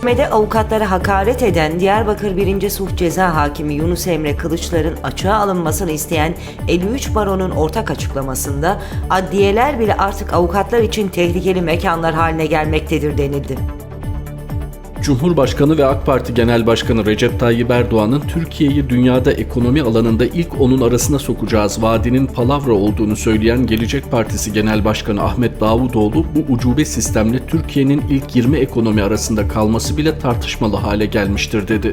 Mahkemede avukatlara hakaret eden Diyarbakır 1. Suç Ceza Hakimi Yunus Emre Kılıçlar'ın açığa alınmasını isteyen 53 baronun ortak açıklamasında adliyeler bile artık avukatlar için tehlikeli mekanlar haline gelmektedir denildi. Cumhurbaşkanı ve AK Parti Genel Başkanı Recep Tayyip Erdoğan'ın Türkiye'yi dünyada ekonomi alanında ilk onun arasına sokacağız vaadinin palavra olduğunu söyleyen Gelecek Partisi Genel Başkanı Ahmet Davutoğlu bu ucube sistemle Türkiye'nin ilk 20 ekonomi arasında kalması bile tartışmalı hale gelmiştir dedi.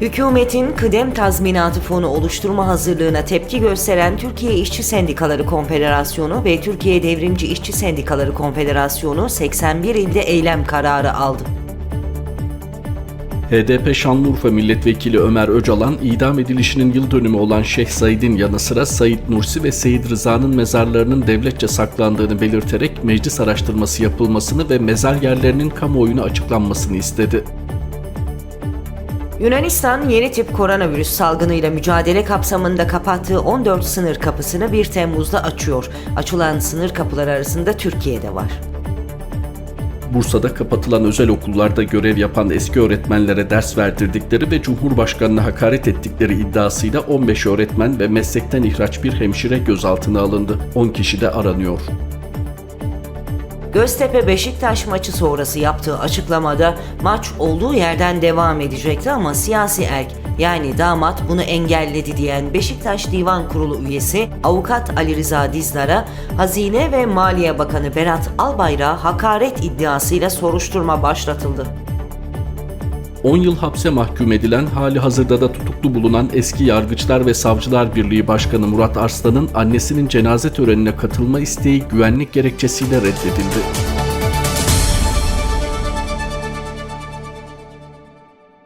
Hükümetin kıdem tazminatı fonu oluşturma hazırlığına tepki gösteren Türkiye İşçi Sendikaları Konfederasyonu ve Türkiye Devrimci İşçi Sendikaları Konfederasyonu 81 ilde eylem kararı aldı. HDP Şanlıurfa Milletvekili Ömer Öcalan, idam edilişinin yıl dönümü olan Şeyh Said'in yanı sıra Said Nursi ve Seyit Rıza'nın mezarlarının devletçe saklandığını belirterek meclis araştırması yapılmasını ve mezar yerlerinin kamuoyuna açıklanmasını istedi. Yunanistan yeni tip koronavirüs salgınıyla mücadele kapsamında kapattığı 14 sınır kapısını 1 Temmuz'da açıyor. Açılan sınır kapıları arasında Türkiye de var. Bursa'da kapatılan özel okullarda görev yapan eski öğretmenlere ders verdirdikleri ve Cumhurbaşkanı'na hakaret ettikleri iddiasıyla 15 öğretmen ve meslekten ihraç bir hemşire gözaltına alındı. 10 kişi de aranıyor. Göztepe Beşiktaş maçı sonrası yaptığı açıklamada maç olduğu yerden devam edecekti ama siyasi erk yani damat bunu engelledi diyen Beşiktaş Divan Kurulu üyesi avukat Ali Rıza Dizdar'a Hazine ve Maliye Bakanı Berat Albayrak'a hakaret iddiasıyla soruşturma başlatıldı. 10 yıl hapse mahkum edilen hali hazırda da tutuklu bulunan eski Yargıçlar ve Savcılar Birliği Başkanı Murat Arslan'ın annesinin cenaze törenine katılma isteği güvenlik gerekçesiyle reddedildi.